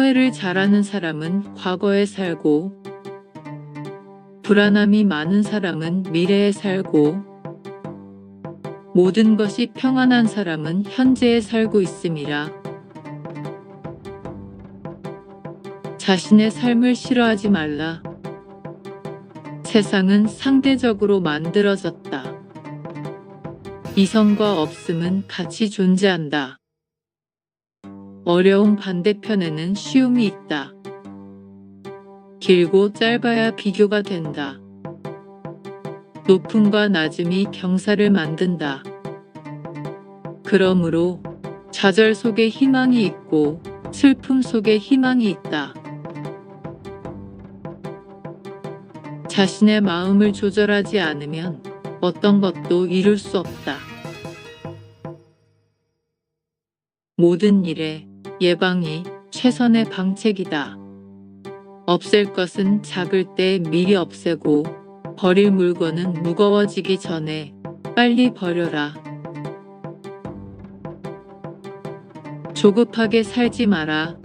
후회를 잘하는 사람은 과거에 살고 불안함이 많은 사람은 미래에 살고 모든 것이 평안한 사람은 현재에 살고 있음이라. 자신의 삶을 싫어하지 말라. 세상은 상대적으로 만들어졌다. 이성과 없음은 같이 존재한다. 어려운 반대편에는 쉬움이 있다. 길고 짧아야 비교가 된다. 높음과 낮음이 경사를 만든다. 그러므로 좌절 속에 희망이 있고 슬픔 속에 희망이 있다. 자신의 마음을 조절하지 않으면 어떤 것도 이룰 수 없다. 모든 일에 예방이 최선의 방책이다. 없앨 것은 작을 때 미리 없애고 버릴 물건은 무거워지기 전에 빨리 버려라. 조급하게 살지 마라.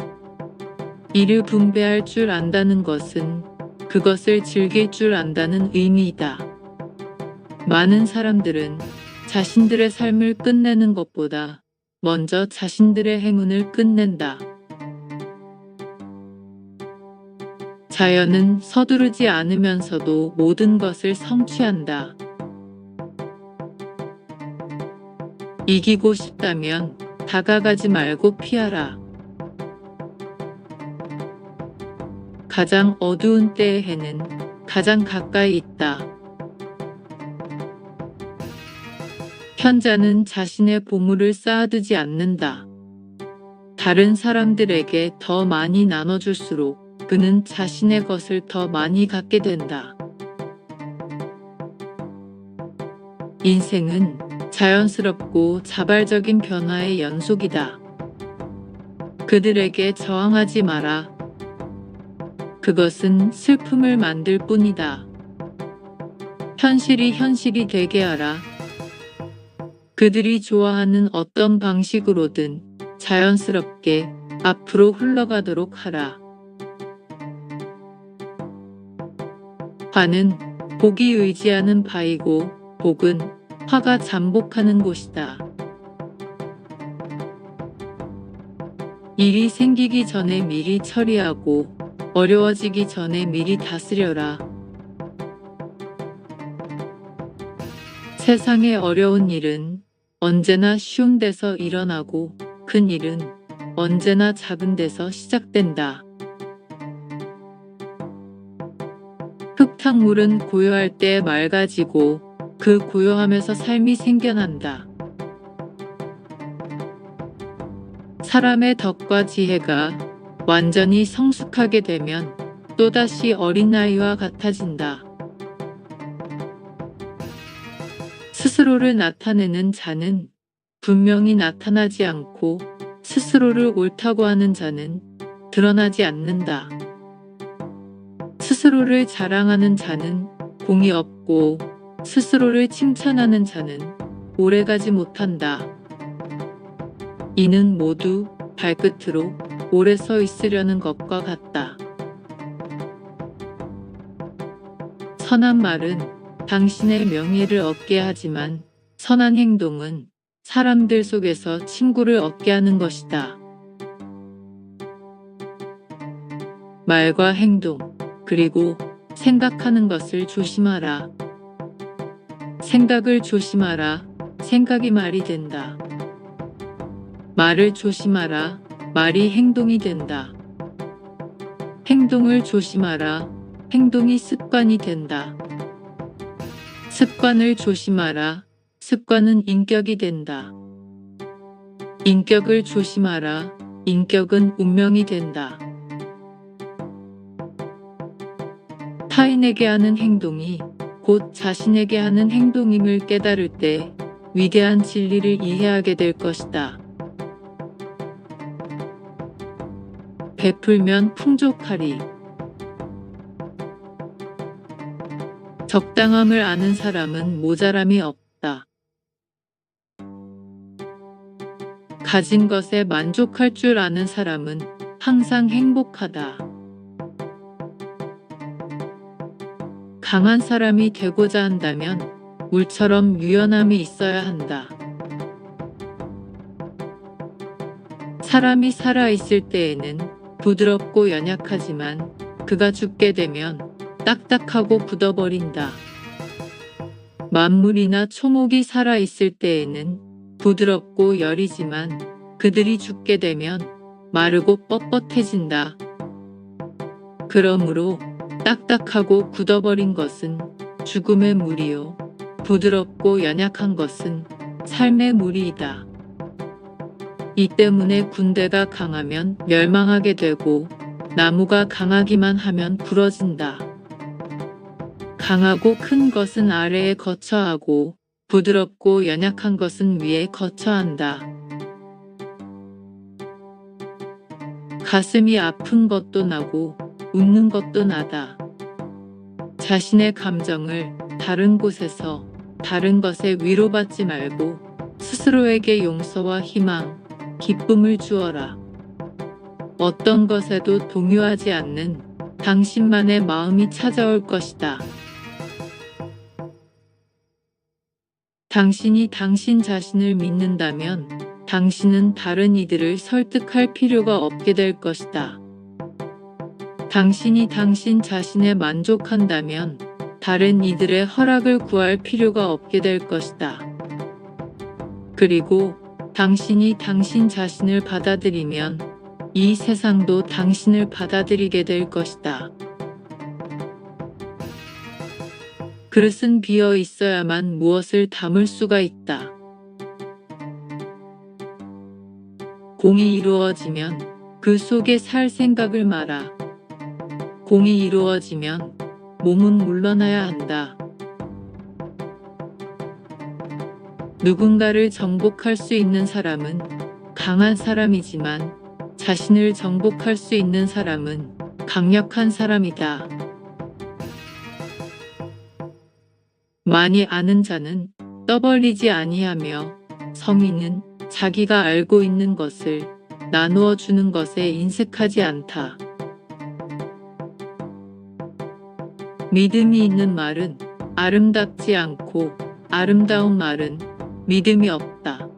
일을 분배할 줄 안다는 것은 그것을 즐길 줄 안다는 의미이다. 많은 사람들은 자신들의 삶을 끝내는 것보다 먼저 자신들의 행운을 끝낸다. 자연은 서두르지 않으면서도 모든 것을 성취한다. 이기고 싶다면 다가가지 말고 피하라. 가장 어두운 때의 해는 가장 가까이 있다. 현자는 자신의 보물을 쌓아두지 않는다. 다른 사람들에게 더 많이 나눠줄수록 그는 자신의 것을 더 많이 갖게 된다. 인생은 자연스럽고 자발적인 변화의 연속이다. 그들에게 저항하지 마라. 그것은 슬픔을 만들 뿐이다. 현실이 현실이 되게 하라. 그들이 좋아하는 어떤 방식으로든 자연스럽게 앞으로 흘러가도록 하라. 화는 복이 의지하는 바이고 복은 화가 잠복하는 곳이다. 일이 생기기 전에 미리 처리하고 어려워지기 전에 미리 다스려라. 세상의 어려운 일은 언제나 쉬운 데서 일어나고 큰 일은 언제나 작은 데서 시작된다. 흙탕물은 고요할 때 맑아지고 그 고요함에서 삶이 생겨난다. 사람의 덕과 지혜가 완전히 성숙하게 되면 또다시 어린아이와 같아진다. 스스로를 나타내는 자는 분명히 나타나지 않고 스스로를 옳다고 하는 자는 드러나지 않는다. 스스로를 자랑하는 자는 공이 없고 스스로를 칭찬하는 자는 오래가지 못한다. 이는 모두 발끝으로 오래 서 있으려는 것과 같다. 선한 말은 당신의 명예를 얻게 하지만 선한 행동은 사람들 속에서 친구를 얻게 하는 것이다. 말과 행동, 그리고 생각하는 것을 조심하라. 생각을 조심하라. 생각이 말이 된다. 말을 조심하라. 말이 행동이 된다. 행동을 조심하라. 행동이 습관이 된다. 습관을 조심하라. 습관은 인격이 된다. 인격을 조심하라. 인격은 운명이 된다. 타인에게 하는 행동이 곧 자신에게 하는 행동임을 깨달을 때 위대한 진리를 이해하게 될 것이다. 베풀면 풍족하리. 적당함을 아는 사람은 모자람이 없다. 가진 것에 만족할 줄 아는 사람은 항상 행복하다. 강한 사람이 되고자 한다면 물처럼 유연함이 있어야 한다. 사람이 살아있을 때에는 부드럽고 연약하지만 그가 죽게 되면 딱딱하고 굳어버린다. 만물이나 초목이 살아있을 때에는 부드럽고 여리지만 그들이 죽게 되면 마르고 뻣뻣해진다. 그러므로 딱딱하고 굳어버린 것은 죽음의 물이요. 부드럽고 연약한 것은 삶의 물이다. 이 때문에 군대가 강하면 멸망하게 되고 나무가 강하기만 하면 부러진다. 강하고 큰 것은 아래에 거처하고 부드럽고 연약한 것은 위에 거처한다. 가슴이 아픈 것도 나고 웃는 것도 나다. 자신의 감정을 다른 곳에서 다른 것에 위로받지 말고 스스로에게 용서와 희망, 기쁨을 주어라. 어떤 것에도 동요하지 않는 당신만의 마음이 찾아올 것이다. 당신이 당신 자신을 믿는다면 당신은 다른 이들을 설득할 필요가 없게 될 것이다. 당신이 당신 자신에 만족한다면 다른 이들의 허락을 구할 필요가 없게 될 것이다. 그리고 당신이 당신 자신을 받아들이면 이 세상도 당신을 받아들이게 될 것이다. 그릇은 비어 있어야만 무엇을 담을 수가 있다. 공이 이루어지면 그 속에 살 생각을 마라. 공이 이루어지면 몸은 물러나야 한다. 누군가를 정복할 수 있는 사람은 강한 사람이지만 자신을 정복할 수 있는 사람은 강력한 사람이다. 많이 아는 자는 떠벌리지 아니하며 성인은 자기가 알고 있는 것을 나누어 주는 것에 인색하지 않다. 믿음이 있는 말은 아름답지 않고 아름다운 말은 믿음이 없다.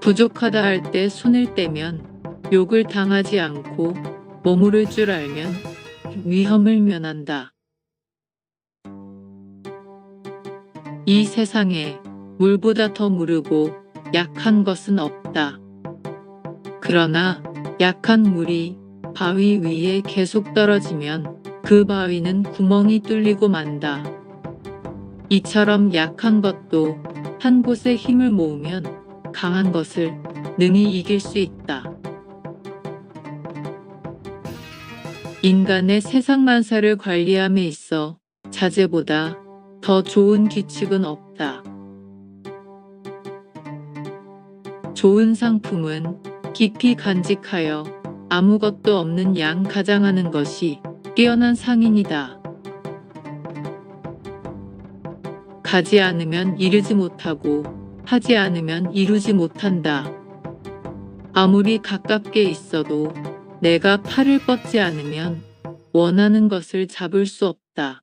부족하다 할 때 손을 떼면 욕을 당하지 않고 머무를 줄 알면 위험을 면한다. 이 세상에 물보다 더 무르고 약한 것은 없다. 그러나 약한 물이 바위 위에 계속 떨어지면 그 바위는 구멍이 뚫리고 만다. 이처럼 약한 것도 한 곳에 힘을 모으면 강한 것을 능히 이길 수 있다. 인간의 세상 만사를 관리함에 있어 자제보다 더 좋은 규칙은 없다. 좋은 상품은 깊이 간직하여 아무것도 없는 양 가장하는 것이 뛰어난 상인이다. 가지 않으면 이르지 못하고 하지 않으면 이루지 못한다. 아무리 가깝게 있어도 내가 팔을 뻗지 않으면 원하는 것을 잡을 수 없다.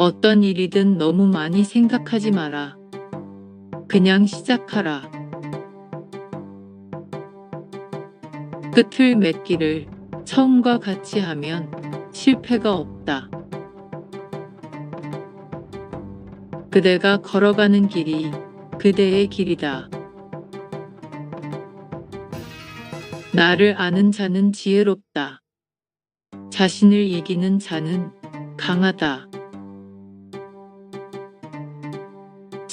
어떤 일이든 너무 많이 생각하지 마라. 그냥 시작하라. 끝을 맺기를 처음과 같이 하면 실패가 없다. 그대가 걸어가는 길이 그대의 길이다. 나를 아는 자는 지혜롭다. 자신을 이기는 자는 강하다.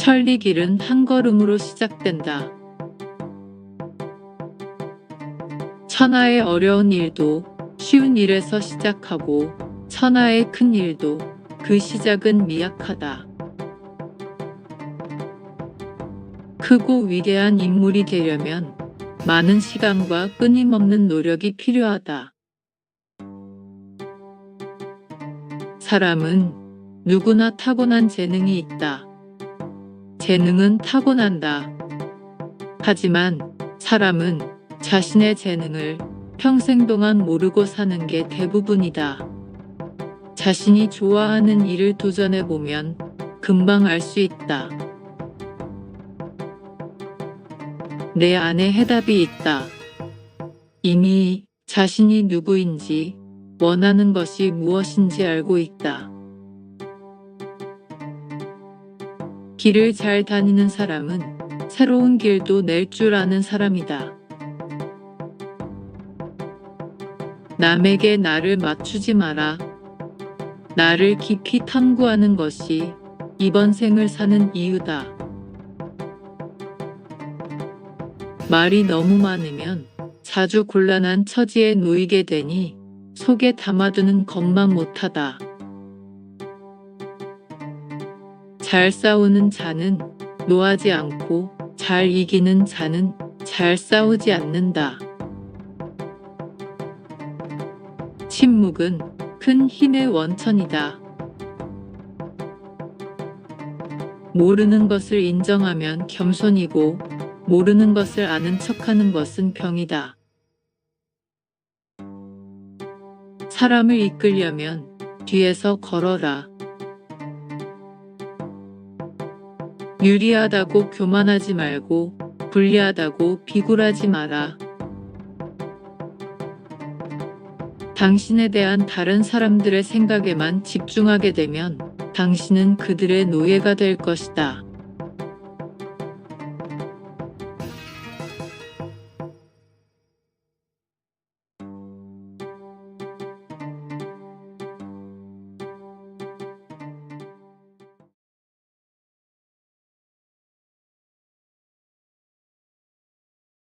천리길은 한 걸음으로 시작된다. 천하의 어려운 일도 쉬운 일에서 시작하고 천하의 큰 일도 그 시작은 미약하다. 크고 위대한 인물이 되려면 많은 시간과 끊임없는 노력이 필요하다. 사람은 누구나 타고난 재능이 있다. 재능은 타고난다. 하지만 사람은 자신의 재능을 평생 동안 모르고 사는 게 대부분이다. 자신이 좋아하는 일을 도전해 보면 금방 알 수 있다. 내 안에 해답이 있다. 이미 자신이 누구인지 원하는 것이 무엇인지 알고 있다. 길을 잘 다니는 사람은 새로운 길도 낼 줄 아는 사람이다. 남에게 나를 맞추지 마라. 나를 깊이 탐구하는 것이 이번 생을 사는 이유다. 말이 너무 많으면 자주 곤란한 처지에 놓이게 되니 속에 담아두는 것만 못하다. 잘 싸우는 자는 노하지 않고 잘 이기는 자는 잘 싸우지 않는다. 침묵은 큰 힘의 원천이다. 모르는 것을 인정하면 겸손이고 모르는 것을 아는 척하는 것은 병이다. 사람을 이끌려면 뒤에서 걸어라. 유리하다고 교만하지 말고 불리하다고 비굴하지 마라. 당신에 대한 다른 사람들의 생각에만 집중하게 되면 당신은 그들의 노예가 될 것이다.